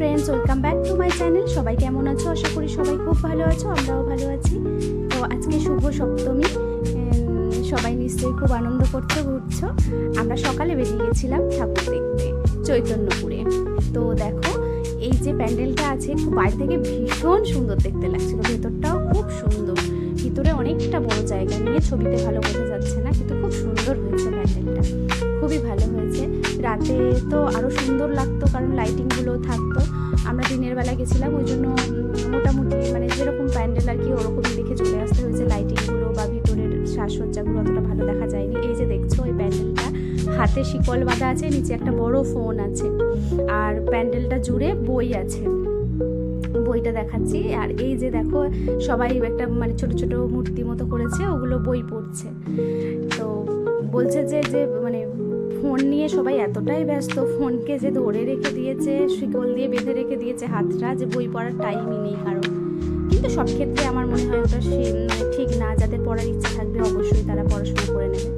Friends welcome back to my channel সবাই কেমন আছো? আশা করি সবাই খুব ভালো আছো, আমরাও ভালো আছি। তো আজকে শুভ সপ্তমী। সবাই নিশ্চয়ই খুব আনন্দ করছ, ঘুরছো। আমরা সকালে বেরিয়ে গেছিলাম ঠাকুর দেখতে, চৈতন্যপুরে। তো দেখো, এই যে প্যান্ডেলটা আছে, খুব বাইরে থেকে ভীষণ সুন্দর দেখতে লাগছিল, ভেতরটাও খুব সুন্দর। ভিতরে অনেকটা বড় জায়গা নিয়ে ছবিতে ভালো বোঝা যাচ্ছে না, কিন্তু খুব সুন্দর হয়েছে প্যান্ডেলটা। খুবই ভালো হয়েছে। রাতে তো আরও সুন্দর লাগতো, কারণ লাইটিংগুলো থাকতো। আমরা দিনের বেলা গেছিলাম, ওই জন্য মোটামুটি মানে যেরকম প্যান্ডেল আর কি, ওরকমই দেখে চলে আসতে হয়েছে। লাইটিংগুলো বা ভিতরের সাজসজ্জাগুলো অতটা ভালো দেখা যায়নি। এই যে দেখছ, ওই প্যান্ডেলটা, হাতে শিকল বাঁধা আছে, নিচে একটা বড় ফোন আছে। আর প্যান্ডেলটা জুড়ে বই আছে। বইটা দেখাচ্ছি। আর এই যে দেখো, সবাই একটা মানে ছোট ছোট মূর্তি মতো করেছে, ওগুলো বই পড়ছে। তো বলছে যে যে মানে ফোন নিয়ে সবাই এতটাই ব্যস্ত, ফোনকে যে ধরে রেখে দিয়েছে, শিকল দিয়ে বেঁধে রেখে দিয়েছে হাতটা, যে বই পড়ার টাইমই নেই কারও। কিন্তু সব ক্ষেত্রে আমার মনে হয় ওটা সে মানে ঠিক না, যাদের পড়ার ইচ্ছা থাকবে অবশ্যই তারা পড়াশোনা করে নেবে।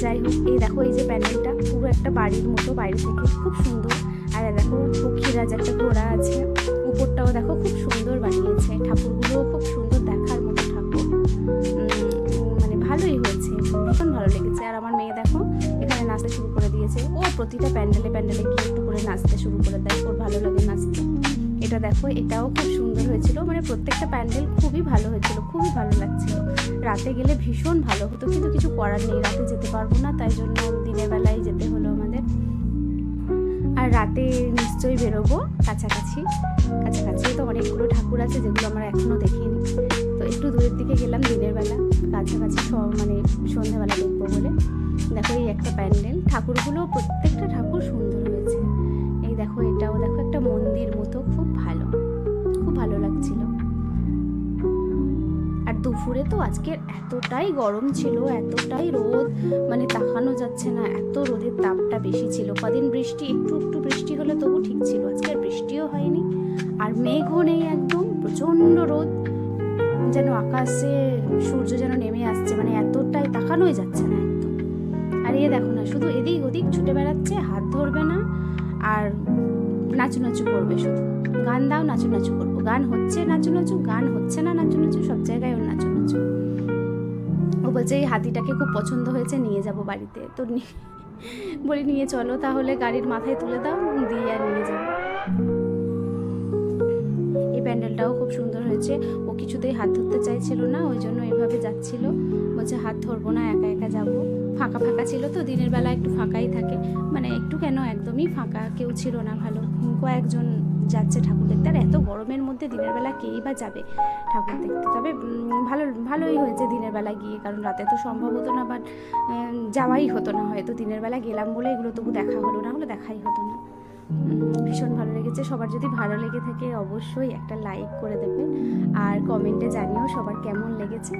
যাই হোক, এই দেখো, এই যে প্যান্ডেলটা, পুরো একটা বাড়ির মতো বাইরে থেকে, খুব সুন্দর। আর দেখো পক্ষীরাজ একটা ঘোড়া আছে। উপরটাও দেখো খুব সুন্দর বানিয়েছে। ঠাকুরগুলোও খুব সুন্দর দেখার মতো ঠাকুর। মানে ভালোই হয়েছে, ভীষণ ভালো লেগেছে। আর আমার মেয়ে দেখো, এখানে নাচতে শুরু করে দিয়েছে। ও প্রতিটা প্যান্ডেলে প্যান্ডেলে গিয়ে একটু করে নাচতে শুরু করে দেয়। ওর ভালো লাগে নাচতে। এটা দেখো, এটাও খুব সুন্দর হয়েছিল। মানে প্রত্যেকটা প্যান্ডেল খুবই ভালো হয়েছিল, খুবই ভালো লাগছিল। রাতে গেলে ভীষণ ভালো হতো, কিন্তু কিছু করার নেই। রাতে যেতে পারব না, তাই জন্য দিনের বেলায় যেতে হলো আমাদের। আর রাতে নিশ্চয়ই বেরোবো কাছাকাছি। কাছাকাছি, তো অনেকগুলো ঠাকুর আছে যেগুলো আমরা এখনও দেখিনি। তো একটু দূরের দিকে গেলাম দিনের বেলা, কাছাকাছি সব মানে সন্ধ্যাবেলা দেখব বলে। দেখো এই একটা প্যান্ডেল, ঠাকুরগুলো প্রত্যেকটা ঠাকুর সুন্দর হয়েছে। এই দেখো এটাও, দেখো একটা মন্দির মতো দুপুরে তো আজকের এতটাই গরম ছিল, এতটাই রোদ মানে তাকানো যাচ্ছে না, এত রোদের তাপটা বেশি ছিল। কদিন বৃষ্টি, একটু একটু বৃষ্টি হলে তবু ঠিক ছিল, আজকে বৃষ্টিও হয়নি। আর মেঘও নেই একদম, প্রচণ্ড রোদ, যেন আকাশে সূর্য যেন নেমে আসছে মানে এতটাই তাকানোই যাচ্ছে না একদম। আর এ দেখো না, শুধু এদিক ওদিক ছুটে বেড়াচ্ছে, হাত ধরবে না, আর নাচু নাচু করবে শুধু। গান দাও নাচু নাচু করব। গান হচ্ছে নাচু নাচু গান হচ্ছে না নাচু নাচু সব জায়গায় ওর নাচু নাচু ও বলছে, এই হাতিটাকে খুব পছন্দ হয়েছে, নিয়ে যাব বাড়িতে। তো বলি, নিয়ে চলো তাহলে গাড়ির মাথায় তুলে দাও, দিয়ে আর নিয়ে যাব। এই প্যান্ডেলটাও খুব সুন্দর হয়েছে। ও কিছুতেই হাত ধরতে চাইছিল না, ওই জন্য এভাবে যাচ্ছিল। বলছে, হাত ধরবো না, একা একা যাব। ফাঁকা ফাঁকা ছিল তো, দিনের বেলা একটু ফাঁকাই থাকে। মানে একটু কেন, একদমই ফাঁকা কেউ ছিল না ভালো। কয়েকজন যাচ্ছে ঠাকুর দেখতে, আর এত গরমের মধ্যে দিনের বেলা কেই বা যাবে ঠাকুর দেখতে। তবে ভালো, ভালোই হয়েছে দিনের বেলা গিয়ে, কারণ রাতে তো সম্ভব হতো না বাট যাওয়াই হতো না। হয়তো দিনের বেলা গেলাম বলে এগুলো তবু দেখা হলো না, হলে দেখাই হতো না। ভীষণ ভালো লেগেছে। সবার যদি ভালো লেগে থাকে, অবশ্যই একটা লাইক করে দেবেন। আর কমেন্টে জানিও সবার কেমন লেগেছে।